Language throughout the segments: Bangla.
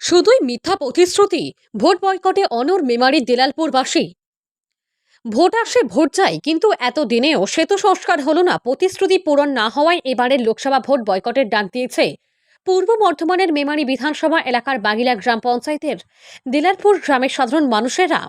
শুধুই মিথ্যা প্রতিশ্রুতি, ভোট বয়কটে অনর মেমারি দেলালপুরবাসী। ভোট আসে, ভোট যায়, কিন্তু এত দিনেও সেতু সংস্কার হলো না, প্রতিশ্রুতি পূরণ না হওয়ায় এবারের লোকসভা ভোট বয়কটের ডাক দিয়েছে পূর্ব বর্ধমানের মেমারি বিধানসভা এলাকার বাগিলা গ্রাম পঞ্চায়েতের দিলারপুর গ্রামের সাধারণ মানুষেরা।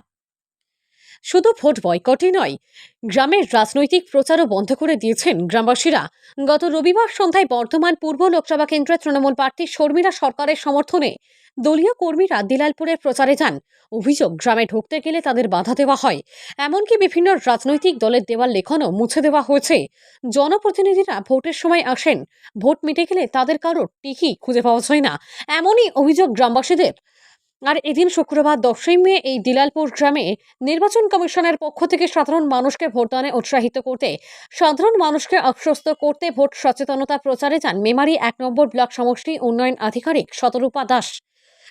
শুধু ভোট বয়কটই নয়, গ্রামের রাজনৈতিক প্রচারও বন্ধ করে দিয়েছেন গ্রামবাসীরা। গত রবিবার সন্ধ্যায় বর্ধমান পূর্ব লোকসভা কেন্দ্রের তৃণমূল প্রার্থী শর্মিলা সরকারের সমর্থনে দলীয় কর্মীরা দিলালপুরের প্রচারে যান। অভিযোগ, গ্রামে ঢুকতে গেলে তাদের বাধা দেওয়া হয়। এমনকি বিভিন্ন রাজনৈতিক দলের দেওয়াল লেখনও মুছে দেওয়া হয়েছে। জনপ্রতিনিধিরা ভোটের সময় আসেন। ভোট মিটে গেলে তাদের কারোর টিকি খুঁজে পাওয়া যায় না। এমনই অভিযোগ গ্রামবাসীদের। আর এদিন শুক্রবার দশই মে এই দিলালপুর গ্রামে নির্বাচন কমিশনের পক্ষ থেকে সাধারণ মানুষকে ভোটদানে উৎসাহিত করতে, সাধারণ মানুষকে আশ্বস্ত করতে ভোট সচেতনতা প্রচারে যান মেমারি এক নম্বর ব্লক সমষ্টি উন্নয়ন আধিকারিক শতরূপা দাস।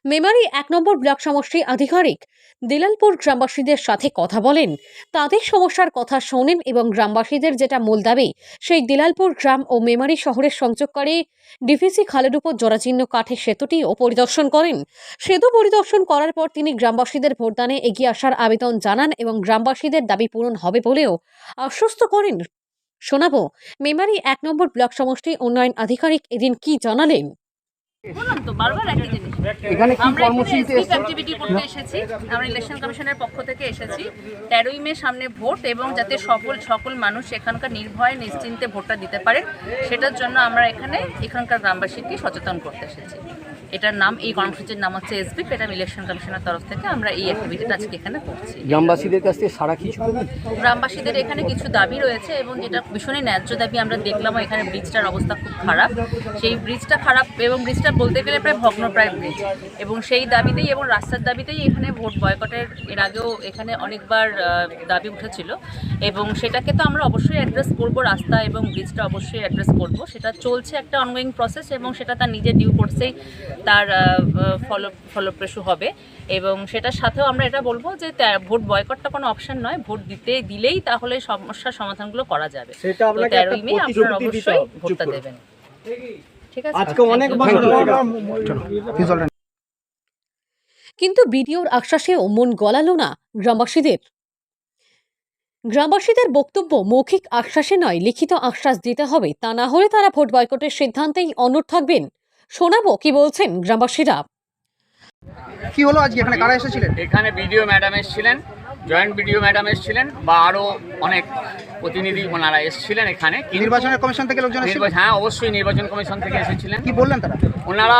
মেমারি এক নম্বর ব্লক সমষ্টি আধিকারিক। দিলালপুর গ্রামবাসীদের সাথে কথা বলেন। তাদের সমস্যার কথা শোনেন এবং গ্রামবাসীদের যেটা মূল দাবি, সেই দিলালপুর গ্রাম ও মেমারি শহরের সংযোগকারী ডিভিসি খালের উপর জরাজীর্ণ কাঠের সেতুটিও পরিদর্শন করেন। সেতু পরিদর্শন করার পর তিনি গ্রামবাসীদের ভোটদানে এগিয়ে আসার আবেদন জানান এবং গ্রামবাসীদের দাবি পূরণ হবে বলেও আশ্বস্ত করেন। শোনাবো, মেমারি এক নম্বর ব্লক সমষ্টি উন্নয়ন আধিকারিক এদিন কি জানালেন? বললাম তো বারবার একই জিনিস। আমরা অ্যাক্টিভিটি করতে এসেছি। আমরা ইলেকশন কমিশনের পক্ষ থেকে এসেছি। তেরোই মে সামনে ভোট এবং যাতে সকল সকল মানুষ এখানকার নির্ভয়ে নিশ্চিন্তে ভোটটা দিতে পারে সেটার জন্য আমরা এখানে এখানকার গ্রামবাসীকে সচেতন করতে এসেছি। এটার নাম এই কর্মসূচির নাম হচ্ছে এসবি এটা ইলেকশন কমিশনের তরফ থেকে আমরা এই অ্যাক্টিভিটিটা আজকে এখানে করছি। গ্রামবাসীদের কাছ থেকে সারা কিছু গ্রামবাসীদের এখানে কিছু দাবি রয়েছে এবং যেটা ভীষণই ন্যায্য দাবি আমরা দেখলাম এখানে ব্রিজটার অবস্থা খুব খারাপ। সেই ব্রিজটা খারাপ এবং ব্রিজটা বলতে গেলে প্রায় ভগ্নপ্রায় ব্রিজ। এবং সেই দাবিতেই এবং রাস্তার দাবিতেই এখানে ভোট বয়কটের এর আগেও এখানে অনেকবার দাবি উঠেছিল। এবং সেটাকে তো আমরা অবশ্যই অ্যাড্রেস করব রাস্তা এবং ব্রিজটা অবশ্যই অ্যাড্রেস করব। সেটা চলছে একটা অনগোয়িং প্রসেস এবং সেটা তার নিজের ডিউ কোর্সেই তার ফল ফলপ্রসূ হবে। এবং সেটার সাথেও আমরা এটা বলব যে ভোট বয়কটটা কোনো অপশন নয়। ভোট দিতে দিলেই তাহলে সমস্যার সমাধানগুলো করা যাবে। তেরোই মে আপনারা অবশ্যই ভোটটা দেবেন। আজকে অনেক কিন্তু বিডিওর আশ্বাসেও মন গলালো না গ্রামবাসীদের। গ্রামবাসীদের বক্তব্য মৌখিক আশ্বাসে নয় লিখিত আশ্বাস দিতে হবে। তা না হলে তারা ভোট বয়কটের সিদ্ধান্তেই অনড় থাকবেন। শোনাবো কি বলছেন গ্রামবাসীরা। কি হলো আজকে? এখানে কারা এসেছিলেন? এখানে বিডিও ম্যাডাম এসেছিলেন। জয়েন্ট বিডিও ম্যাডাম এসেছিলেন বা আরও অনেক প্রতিনিধি ওনারা এসেছিলেন এখানে নির্বাচনের কমিশন থেকে লোকজন হ্যাঁ অবশ্যই নির্বাচন কমিশন থেকে এসেছিলেন। কি বললেন তারা? ওনারা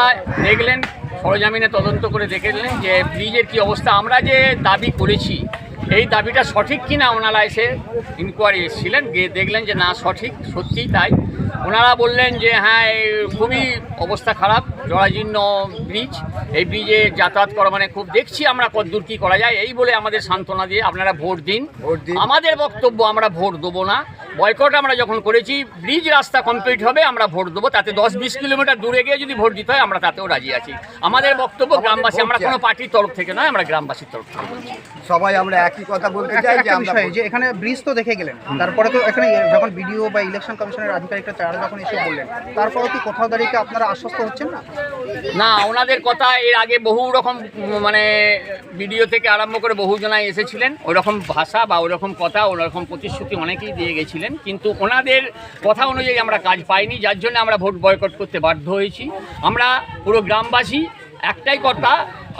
দেখলেন সরজামিনে তদন্ত করে দেখলেন যে ব্রিজের কি অবস্থা। আমরা যে দাবি করেছি এই দাবিটা সঠিক কিনা? ওনারা এসে ইনকোয়ারি এসেছিলেন গিয়ে দেখলেন যে না সঠিক সত্যিই তাই। ওনারা বললেন যে হ্যাঁ খুবই অবস্থা খারাপ জরাজীর্ণ ব্রিজ। এই ব্রিজে যাতায়াত করা মানে খুব দেখছি আমরা কতদূর কী করা যায়। এই বলে আমাদের সান্ত্বনা দিয়ে আপনারা ভোট দিন। আমাদের বক্তব্য আমরা ভোট দেবো না। বয়কট আমরা যখন করেছি ব্রিজ রাস্তা কমপ্লিট হবে আমরা ভোট দেবো। তাতে দশ বিশ কিলোমিটার দূরে গিয়ে যদি ভোট দিতে হয় আমরা তাতেও রাজি আছি। আমাদের বক্তব্য গ্রামবাসী আমরা কোনো পার্টির তরফ থেকে নয় আমরা গ্রামবাসীর তরফ থেকে সবাই আমরা একই কথা বলতে চাই যে আমরা যে এখানে ব্রিজ তো দেখে গেলেন। তারপরে তো এখানে যখন বিডিও বা ইলেকশন কমিশনের আধিকারিকরা তারা যখন এসে বললেন তারপরে কি কোথাও দাঁড়িয়ে কি আপনারা আশ্বস্ত হচ্ছেন না? না, ওনাদের কথা এর আগে বহু রকম মানে ভিডিও থেকে আরম্ভ করে বহু জনায় এসেছিলেন। ওরকম রকম ভাষা বা ওরকম রকম কথা, ওরকম রকম প্রতিশ্রুতি অনেকেই দিয়ে গেছিলেন। কিন্তু ওনাদের কথা অনুযায়ী আমরা কাজ পাইনি, যার জন্য আমরা ভোট বয়কট করতে বাধ্য হয়েছি। আমরা পুরো গ্রামবাসী একটাই কথা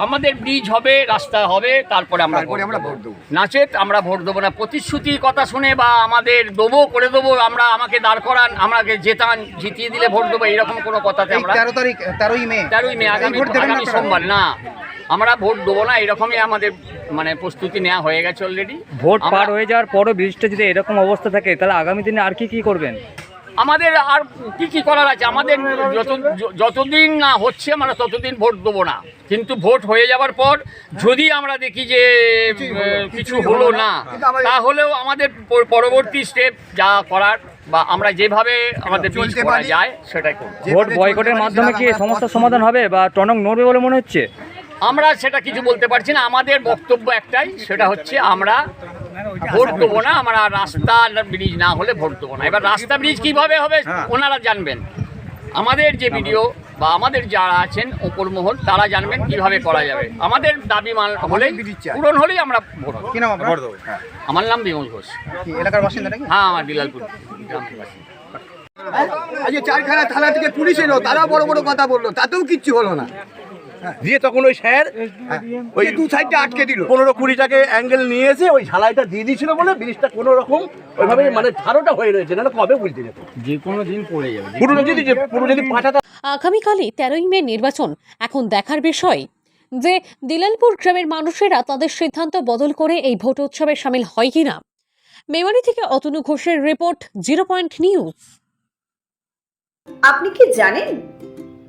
আমাদের ব্রিজ হবে রাস্তা হবে তারপরে আমরা আমরা ভোট দেবো। নাচেত আমরা ভোট দেবো না। প্রতিশ্রুতির কথা শুনে বা আমাদের দেবো করে দেবো আমরা আমাকে দাঁড় করান আমাকে জেতান জিতিয়ে দিলে ভোট দেবো এরকম কোনো কথাতে আমরা তেরো তারিখ তেরোই মে। তেরোই মে আগামী সোমবার না। আমরা ভোট দেবো না এরকমই আমাদের মানে প্রস্তুতি নেওয়া হয়ে গেছে অলরেডি ভোট পার হয়ে যাওয়ার পরও ব্রিজটা যদি এরকম অবস্থা থাকে তাহলে আগামী দিনে আর কি কি করবেন? আমাদের আর কি কি করার আছে? আমাদের যত য- যতদিন না হচ্ছে আমরা ততদিন ভোট দেবো না। কিন্তু ভোট হয়ে যাওয়ার পর যদি আমরা দেখি যে কিছু হলো না তাহলেও আমাদের পরবর্তী স্টেপ যা করার বা আমরা যেভাবে আমাদের চলতে করা যায় সেটাই করব। ভোট বয়কটের মাধ্যমে কি সমস্যার সমাধান হবে বা টনক নড়বে বলে মনে হচ্ছে? আমরা সেটা কিছু বলতে পারছি না। আমাদের বক্তব্য একটাই সেটা হচ্ছে আমরা ভোট দেবো না আমরা রাস্তা ব্রিজ না হলে ভোট দেবো না। এবার রাস্তা ব্রিজ কীভাবে হবে ওনারা জানবেন। আমাদের যে ভিডিও বা আমাদের যারা আছেন ওপর মহল তারা জানবেন কীভাবে করা যাবে। আমাদের দাবি মান হলেই ব্রিজ পূরণ হলেই আমরা ভোট হব। কি আমার নাম বিমল ঘোষ। এলাকার বাসিন্দা নাকি? হ্যাঁ আমার বিলালপুর গ্রামের বাসিন্দা। আজকে চারখানা থানা থেকে পুলিশ এলো তারাও বড় বড় কথা বলল তাতেও কিচ্ছু হলো না। দিয়ে তখন ওই স্যার ওই দু সাইডটা আটকে দিল। পনেরো কুড়িটাকে অ্যাঙ্গেল নিয়ে এসে ওই ঝালাইটা দিয়ে দিয়েছিল বলে ব্রিজটা কোনো রকম ওইভাবে মানে ছাড়োটা হয়ে রয়েছে না কবে বলতে যেত যে কোনো দিন পড়ে যাবে। যে পুরো যদি পুরো যদি পাঁচাটা আগামীকালই তেরোই মে নির্বাচন। এখন দেখার বিষয় যে দিলালপুর গ্রামের মানুষেরা তাদের সিদ্ধান্ত বদল করে এই ভোট উৎসবে সামিল হয় কিনা। মেমারি থেকে অতনু ঘোষের রিপোর্ট জিরো পয়েন্ট নিউজ। আপনি কি জানেন